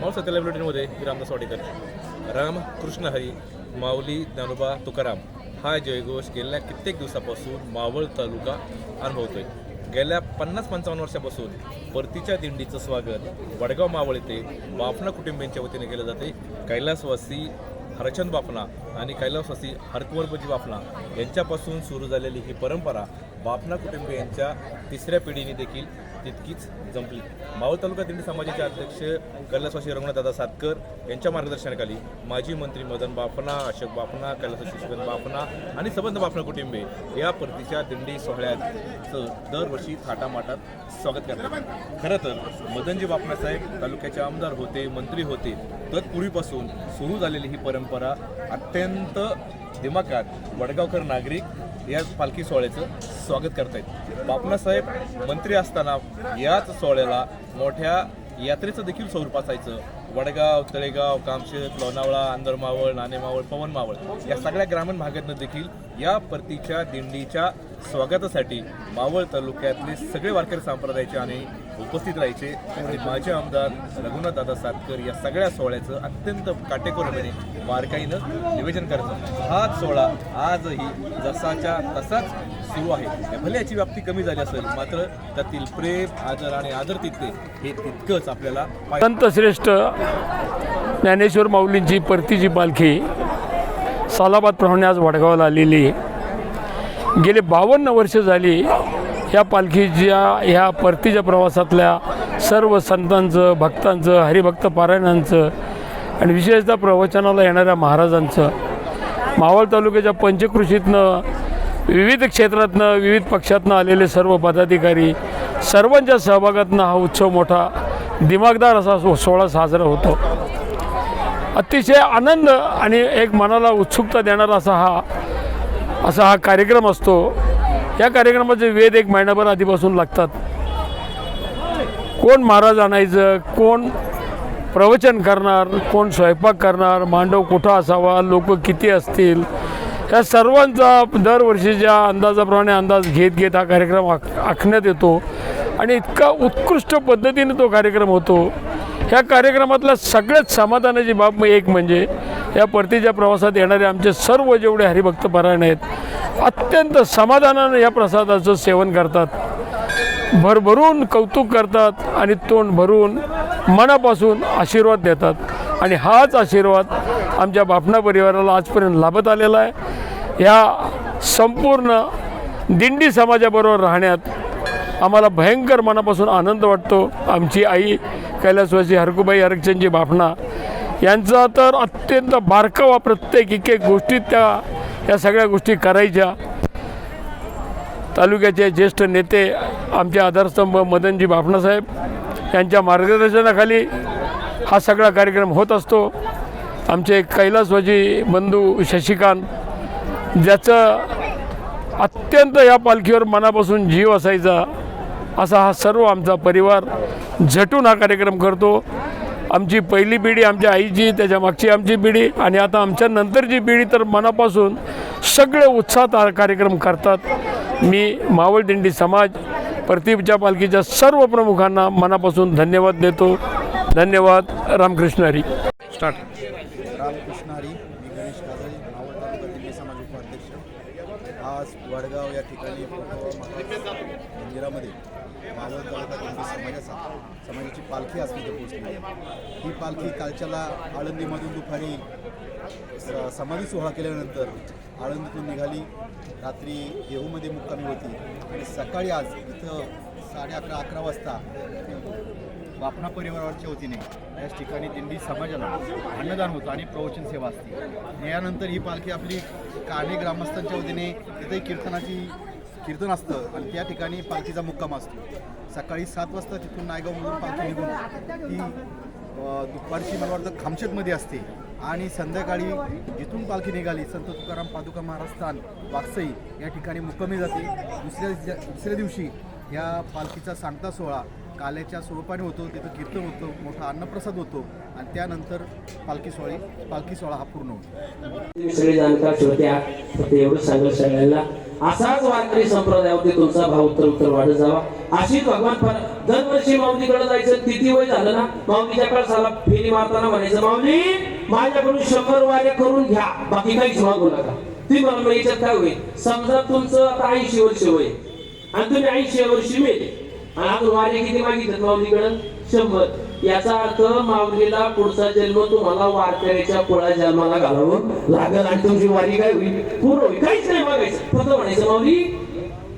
माऊल सत्याला बुलेटिनमध्ये रामदास वाडेकर. राम कृष्ण हरी माऊली ज्ञानोबा तुकाराम. हा जयघोष गेल्या कित्येक दिवसापासून मावळ तालुका अनुभवतोय. गेल्या पन्नास पंचावन्न वर्षापासून परतीच्या दिंडीचं स्वागत वडगाव मावळ येथे बाफना कुटुंबियांच्या वतीने केलं जाते. कैलासवासी हरचंद बाफना आणि कैलासवासी हरकुवरबजी बाफना यांच्यापासून सुरू झालेली ही परंपरा बापना कुटुंबियांच्या तिसऱ्या पिढीने देखील तितकीच जमली. मावळ तालुका दिंडी समाजाचे अध्यक्ष कैलासवासी रघुनाथदादा सातकर यांच्या मार्गदर्शनाखाली माजी मंत्री मदन बाफना अशोक बाफना कैलासवासी शिवगन बाफना आणि सबंध बाफना कुटुंबे या परतीच्या दिंडी सोहळ्याचं दरवर्षी थाटामाटात स्वागत करतात. खरं तर मदनजी बाफना साहेब तालुक्याचे आमदार होते मंत्री होते तत्पूर्वीपासून सुरू झालेली ही परंपरा अत्यंत दिमाखात वडगावकर नागरिक या पालखी सोहळ्याचं स्वागत करतायत. बापनासाहेब मंत्री असताना याच सोहळ्याला मोठ्या यात्रेचं देखील स्वरूप असायचं. वडगाव तळेगाव कामशेत लोणावळा आंदरमावळ मावळ नाणे मावळ पवन मावळ या सगळ्या ग्रामीण भागातनं देखील या परतीच्या दिंडीच्या स्वागतासाठी मावळ तालुक्यातले सगळे वारकरी संप्रदायाचे आणि उपस्थित राहायचे. आणि माझे आमदार रघुनाथदादा सातकर या सगळ्या सोहळ्याचं अत्यंत काटेकोरपणे बारकाईनं निवेदन करायचं हाच सोहळा आजही जसाच्या तसाच सुरू आहे. भले याची व्याप्ती कमी झाली असेल मात्र त्यातील प्रेम आदर आणि आदर तितके हे तितकंच आपल्याला पाहिजे श्रेष्ठ ज्ञानेश्वर माऊलींची परतीची पालखी सालाबाद प्रमाणे आज वडगावला आलेली गेले बावन्न वर्ष झाली या पालखीच्या ह्या परतीच्या प्रवासातल्या सर्व संतांचं भक्तांचं हरिभक्त पारायणांचं आणि विशेषतः प्रवचनाला येणाऱ्या महाराजांचं मावळ तालुक्याच्या पंचकृषीतनं विविध क्षेत्रातनं विविध पक्षातनं आलेले सर्व पदाधिकारी सर्वांच्या सहभागातनं हा उत्सव मोठा दिमागदार असा सो सोहळा साजरा होतो. अतिशय आनंद आणि एक मनाला उत्सुकता देणारा असा हा असा हा कार्यक्रम असतो. या कार्यक्रमाचे वेद एक महिनाभर आधीपासून लागतात. कोण महाराज आणायचं कोण प्रवचन करणार कोण स्वयंपाक करणार मांडव कुठं असावा लोक किती असतील या सर्वांचा दरवर्षीच्या अंदाजाप्रमाणे अंदाज घेत घेत हा कार्यक्रम आख आखण्यात येतो आणि इतका उत्कृष्ट पद्धतीने तो कार्यक्रम होतो ह्या कार्यक्रमातला सगळ्यात समाधानाची बाब एक म्हणजे या परतीच्या प्रवासात येणारे आमचे सर्व जेवढे हरिभक्त पारायण आहेत अत्यंत समाधानानं या प्रसादाचं सेवन करतात. भरभरून कौतुक करतात आणि तोंड भरून मनापासून आशीर्वाद देतात. आणि हाच आशीर्वाद आमच्या बापणा परिवाराला आजपर्यंत लाभत आलेला आहे. या संपूर्ण दिंडी समाजाबरोबर राहण्यात आम्हाला भयंकर मनापासून आनंद वाटतो. आमची आई कैलासवासी हरकुबाई हरकचंदजी बापणा यांचा तर अत्यंत बारकावा प्रत्येक एक एक गोष्टीत त्या या सगळ्या गोष्टी करायच्या. तालुक्याचे ज्येष्ठ नेते आमचे आधारस्तंभ मदनजी बापणासाहेब यांच्या मार्गदर्शनाखाली हा सगळा कार्यक्रम होत असतो. आमचे कैलासवाजी बंधू शशिकांत ज्याचं अत्यंत या पालखीवर मनापासून जीव असायचा असा हा सर्व आमचा परिवार झटून हा कार्यक्रम करतो. आमची पहिली पिढी आमच्या आईची त्याच्या मागची आमची पिढी आणि आता आमच्या नंतरची पिढी तर मनापासून सगळे उत्साहात हा कार्यक्रम करतात. मी मावळ दिंडी समाज प्रतिपच्या पालखीच्या सर्व प्रमुखांना मनापासून धन्यवाद देतो. धन्यवाद. रामकृष्ण हरी. स्टार्ट रामकृष्ण हरी मी गणेश काजळी मावळ तालुका समाज उपाध्यक्ष. आज वडगाव या ठिकाणी मंदिरामध्ये मावळ तालुका दिल्ली समाजाचा समाजाची पालखी असली तर पोहोचली ही पालखी कालच्याला आळंदीमधून दुपारी स- समाधी सोहळा केल्यानंतर आळंदीतून निघाली. रात्री देहूमध्ये मुक्कामी होती. आणि सकाळी आज इथं साडे अकरा अकरा वाजता बापना परिवाराच्या वतीने याच ठिकाणी दिंडी समाजाला अन्नदान होतं आणि प्रवचन सेवा असते. यानंतर ही पालखी आपली काणे ग्रामस्थांच्या वतीने तिथे कीर्तनाची कीर्तन असतं आणि त्या ठिकाणी पालखीचा मुक्काम असतो. सकाळी सात वाजता तिथून नायगावमधून पालखी निघून ही दुपारची मला वाटतं खामशेतमध्ये असते. आणि संध्याकाळी जिथून पालखी निघाली संत तुकाराम पादुका महाराजस्थान वाकसई या ठिकाणी मुक्कामी जाते. दुसऱ्या दुसऱ्या दिवशी या पालखीचा सांगता सोहळा काल्याच्या स्वरूपाने होतो तिथं कीर्तन होतं मोठा अन्नप्रसाद होतो आणि त्यानंतर पालखी सोहळी पालखी सोहळा हा पूर्ण होतो. तुम्ही सगळे जाणकार श्रोत्या फक्त एवढं सांगत सगळ्यांना असाच वारकरी संप्रदायावरती तुमचा भाव उत्तर उत्तर वाढत जावा. अशीच भगवान पर दरवर्षी माऊलीकडे जायचं किती वय झालं ना? माऊलीच्या कळसाला फेरी मारताना म्हणायचं माऊली माझ्याकडून शंभर वारे करून घ्या बाकी काहीच मागू नका. ती मला याच्यात काय होईल? समजा तुमचं आता ऐंशी वर्ष वय आणि तुम्ही ऐंशी वर्षी मेले. आज अजून वारे किती मागितलं माऊलीकडं? शंभर. याचा अर्थ माऊलीला पुढचा जन्म तुम्हाला वारकऱ्याच्या पोळा जन्माला घालावं लागल आणि तुमची वारी काय होईल? पूर्ण होईल. काहीच नाही मागायचं फक्त म्हणायचं माऊली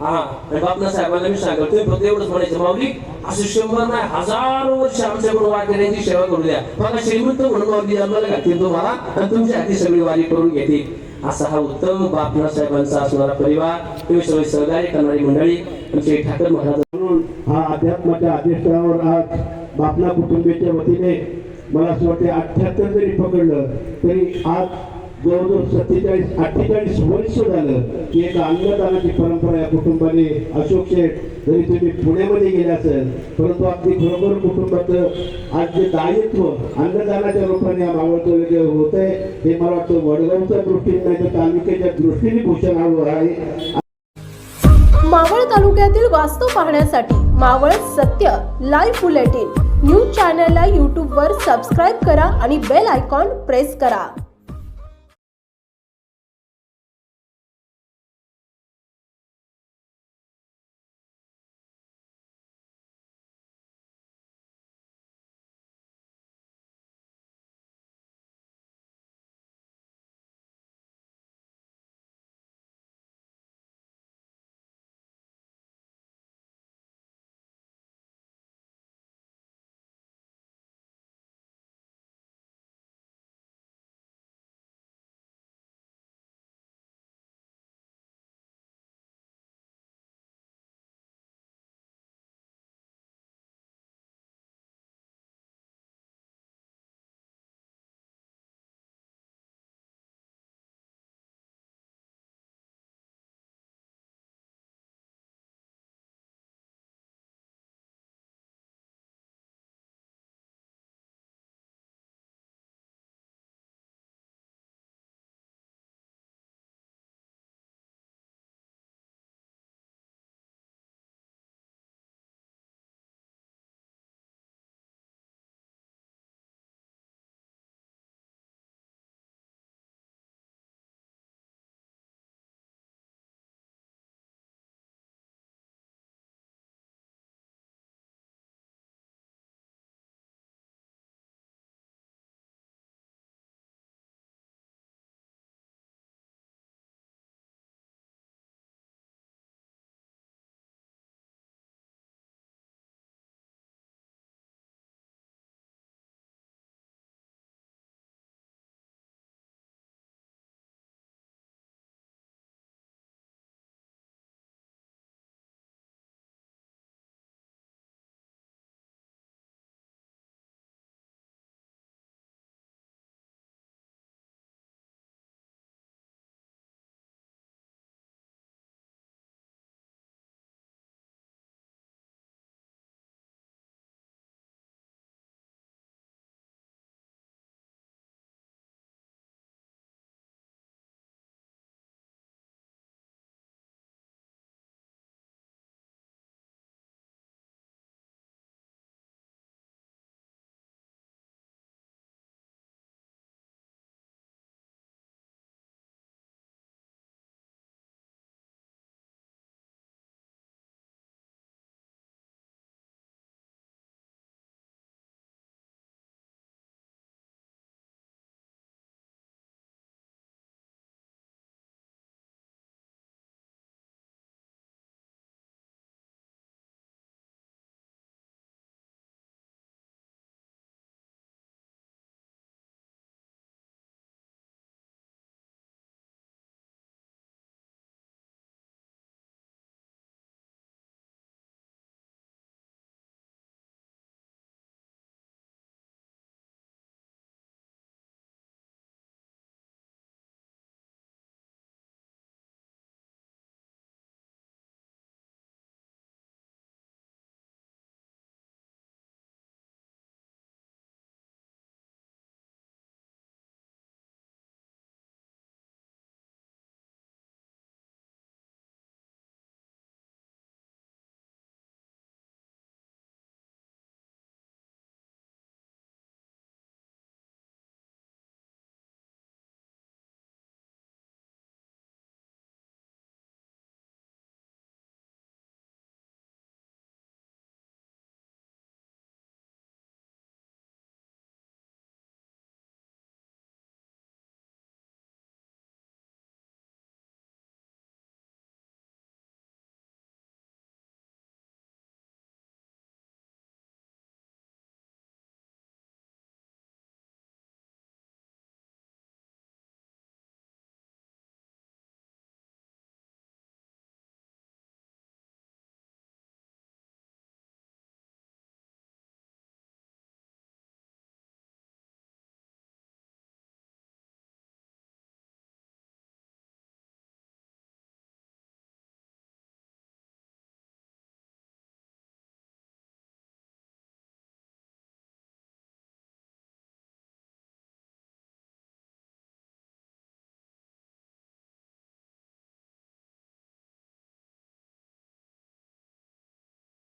हा आणि बापना साहेबांना मी सांगतो तुम्ही फक्त एवढंच म्हणायचं माऊली असं शंभर नाही हजारो वर्ष आमच्याकडून वारकऱ्यांची सेवा करू द्या. मला श्रीमंत म्हणून माऊली जन्माला घालतील तुम्हाला आणि तुमच्या हाती सगळी वारी करून घेतील. असा हा उत्तम बापना साहेबांचा असणारा परिवार तुम्ही सगळे सहकार्य करणारी मंडळी आमचे ठाकर महाराज. म्हणून हा अध्यात्माच्या अधिष्ठानावर आज बापना कुटुंबीच्या वतीने मला असं वाटते अठ्ठ्याहत्तर जरी पकडलं तरी आज जवळजवळ सत्तेचाळीस अठ्ठेचाळीस वर्ष झालं की एक अन्नदानाची परंपरा या कुटुंबाने अशोक शेठ जरी तुम्ही पुण्यामध्ये गेले असेल परंतु अगदी खरोखर कुटुंबाचं आज जे दायित्व अन्नदानाच्या रूपाने मावळतं जे होत आहे हे मला वाटतं वडगावच्या दृष्टीने नाही तर तालुक्याच्या दृष्टीने भूषणावर आहे. मावळ तालुक्यातील वास्तव पाहण्यासाठी मावळ सत्य लाईव्ह बुलेटिन न्यूज चॅनलला यूट्यूबवर सबस्क्राईब करा आणि बेल आयकॉन प्रेस करा.